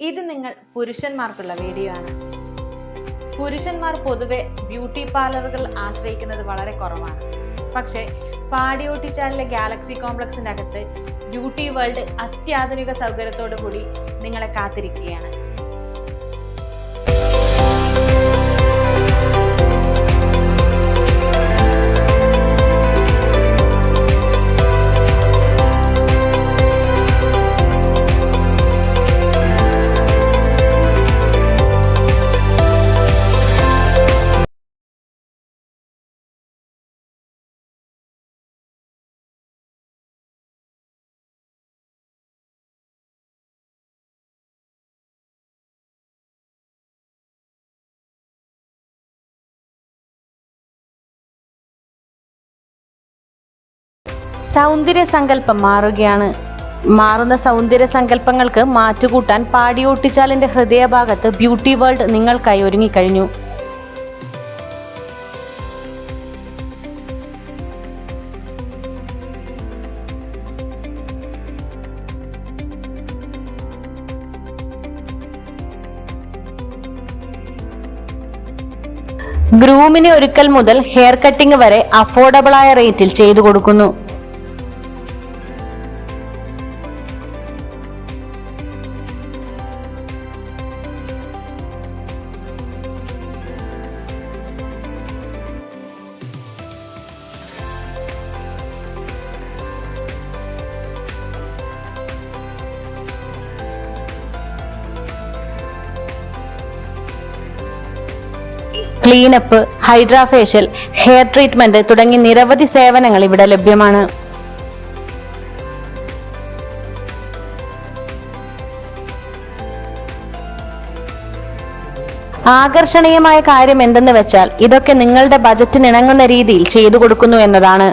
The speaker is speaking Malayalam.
ഇത് നിങ്ങൾ പുരുഷന്മാർക്കുള്ള വീഡിയോ ആണ്. പുരുഷന്മാർ പൊതുവെ ബ്യൂട്ടി പാർലറുകൾ ആശ്രയിക്കുന്നത് വളരെ കുറവാണ്. പക്ഷേ പാടിയോട്ടി ചാനലിലെ ഗാലക്സി കോംപ്ലക്സിന്റെ അകത്ത് ബ്യൂട്ടി വേൾഡ് അത്യാധുനിക സൗകര്യത്തോടു കൂടി നിങ്ങളെ കാത്തിരിക്കുകയാണ്. സൗന്ദര്യ സങ്കല്പം മാറുകയാണ്. മാറുന്ന സൗന്ദര്യ സങ്കല്പങ്ങൾക്ക് മാറ്റുകൂട്ടാൻ പാടിയോട്ടിച്ചാലിന്റെ ഹൃദയഭാഗത്ത് ബ്യൂട്ടി വേൾഡ് നിങ്ങൾക്കായി ഒരുങ്ങിക്കഴിഞ്ഞു. ഗ്രൂമിന് ഒരുക്കൽ മുതൽ ഹെയർ കട്ടിംഗ് വരെ അഫോർഡബിളായ റേറ്റിൽ ചെയ്തു കൊടുക്കുന്നു. ക്ലീനപ്പ് ഹൈഡ്രാഫേഷ്യൽ ഹെയർ ട്രീറ്റ്മെന്റ് തുടങ്ങി നിരവധി സേവനങ്ങൾ ഇവിടെ ലഭ്യമാണ്. ആകർഷണീയമായ കാര്യം എന്തെന്ന് വെച്ചാൽ ഇതൊക്കെ നിങ്ങളുടെ ബജറ്റിന് ഇണങ്ങുന്ന രീതിയിൽ ചെയ്തു കൊടുക്കുന്നു എന്നതാണ്.